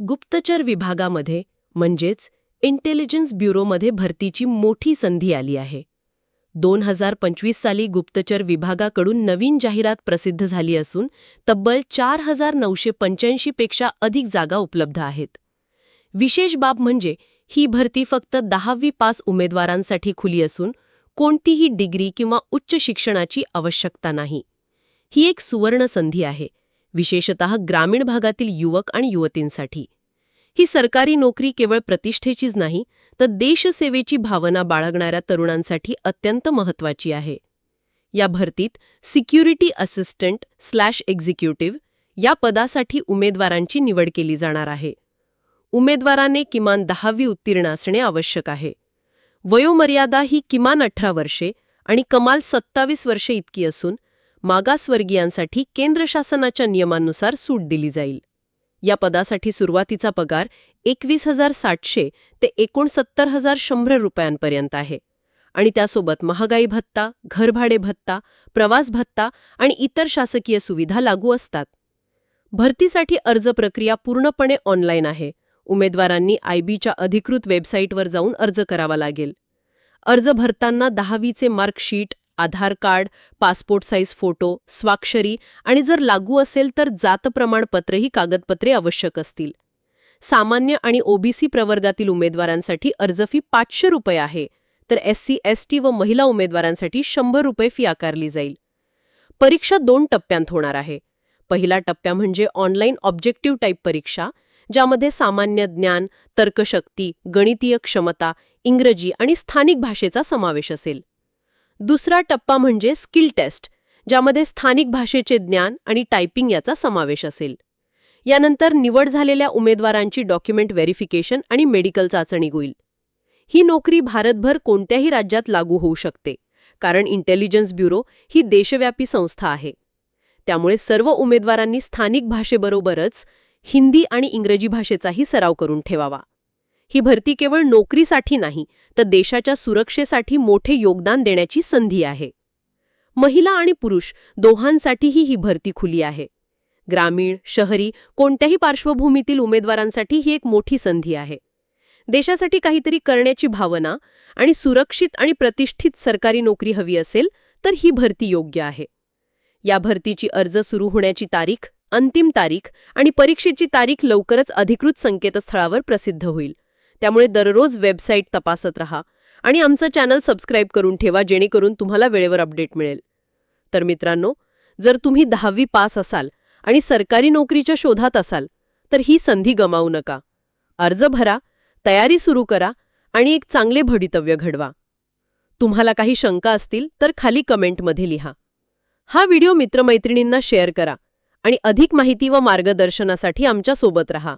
गुप्तचर विभागामध्ये म्हणजेच इंटेलिजन्स ब्युरोमध्ये भरतीची मोठी संधी आली आहे. दोन हजार पंचवीस साली गुप्तचर विभागाकडून नवीन जाहिरात प्रसिद्ध झाली असून तब्बल चार हजार नऊशे पंच्याऐंशी पेक्षा अधिक जागा उपलब्ध आहेत. विशेष बाब म्हणजे ही भरती फक्त दहावी पास उमेदवारांसाठी खुली असून कोणतीही डिग्री किंवा उच्च शिक्षणाची आवश्यकता नाही. ही एक सुवर्ण संधी आहे. विशेषतः ग्रामीण भागातील युवक आणि युवतींसाठी. ही सरकारी नोकरी केवळ प्रतिष्ठेचीच नाही तर देशसेवेची भावना बाळगणाऱ्या तरुणांसाठी अत्यंत महत्त्वाची आहे. या भरतीत सिक्युरिटी असिस्टंट स्लॅश एक्झिक्युटिव्ह या पदासाठी उमेदवारांची निवड केली जाणार आहे. उमेदवाराने किमान दहावी उत्तीर्ण असणे आवश्यक आहे. वयोमर्यादा ही किमान अठरा वर्षे आणि कमाल सत्तावीस वर्षे इतकी असून मागासवर्गीयांसाठी केंद्र शासनाच्या नियमांनुसार सूट दिली जाईल. या पदासाठी सुरुवातीचा पगार एकवीस हजार सातशे ते एकोणसत्तर हजार शंभर रुपयांपर्यंत आहे. आणि त्यासोबत महागाई भत्ता घरभाडे भत्ता प्रवास भत्ता आणि इतर शासकीय सुविधा लागू असतात. भरतीसाठी अर्ज प्रक्रिया पूर्णपणे ऑनलाईन आहे. उमेदवारांनी आयबीच्या अधिकृत वेबसाईटवर जाऊन अर्ज करावा लागेल. अर्ज भरताना दहावीचे marksheet Aadhaar card passport size photo स्वाक्षरी आणि जर लागू असेल तर जात प्रमाणपत्र ही कागदपत्रे आवश्यक असतील. सामान्य आणि ओबीसी प्रवर्गातील उमेदवारांसाठी अर्ज फी पाचशे रुपये आहे तर एस सी एस टी व महिला उमेदवारांसाठी शंभर रुपये फी आकारली जाईल. परीक्षा दोन टप्प्यांत होणार आहे. पहिला टप्प्या म्हणजे ऑनलाईन ऑब्जेक्टिव्ह टाईप परीक्षा ज्यामध्ये सामान्य ज्ञान तर्कशक्ती गणितीय क्षमता इंग्रजी आणि स्थानिक भाषेचा समावेश असेल. दुसरा टप्पा म्हणजे स्किल टेस्ट ज्यामध्ये स्थानिक भाषेचे ज्ञान आणि टायपिंग याचा समावेश असेल. यानंतर निवड झालेल्या उमेदवारांची डॉक्युमेंट व्हेरिफिकेशन आणि मेडिकल चाचणी होईल. ही नोकरी भारतभर कोणत्याही राज्यात लागू होऊ शकते कारण इंटेलिजन्स ब्युरो ही देशव्यापी संस्था आहे. त्यामुळे सर्व उमेदवारांनी स्थानिक भाषेबरोबरच हिंदी आणि इंग्रजी भाषेचाही सराव करून ठेवावा. ही भरती केवळ नोकरीसाठी नाही तर देशाच्या सुरक्षेसाठी मोठे योगदान देण्याची संधी आहे. महिला आणि पुरुष दोहांसाठीही ही भरती खुली आहे. ग्रामीण शहरी कोणत्याही पार्श्वभूमीतील उमेदवारांसाठी ही एक मोठी संधी आहे. देशासाठी काहीतरी करण्याची भावना आणि सुरक्षित आणि प्रतिष्ठित सरकारी नोकरी हवी असेल तर ही भरती योग्य आहे. या भरतीची अर्ज सुरू होण्याची तारीख अंतिम तारीख आणि परीक्षेची तारीख लवकरच अधिकृत संकेतस्थळावर प्रसिद्ध होईल. त्यामुळे दररोज वेबसाईट तपासत रहा आणि आमचं चॅनल सबस्क्राईब करून ठेवा जेणेकरून तुम्हाला वेळेवर अपडेट मिळेल. तर मित्रांनो जर तुम्ही दहावी पास असाल आणि सरकारी नोकरीच्या शोधात असाल तर ही संधी गमावू नका. अर्ज भरा तयारी सुरू करा आणि एक चांगले भवितव्य घडवा. तुम्हाला काही शंका असतील तर खाली कमेंटमध्ये लिहा. हा व्हिडिओ मित्रमैत्रिणींना शेअर करा आणि अधिक माहिती व मार्गदर्शनासाठी आमच्यासोबत रहा.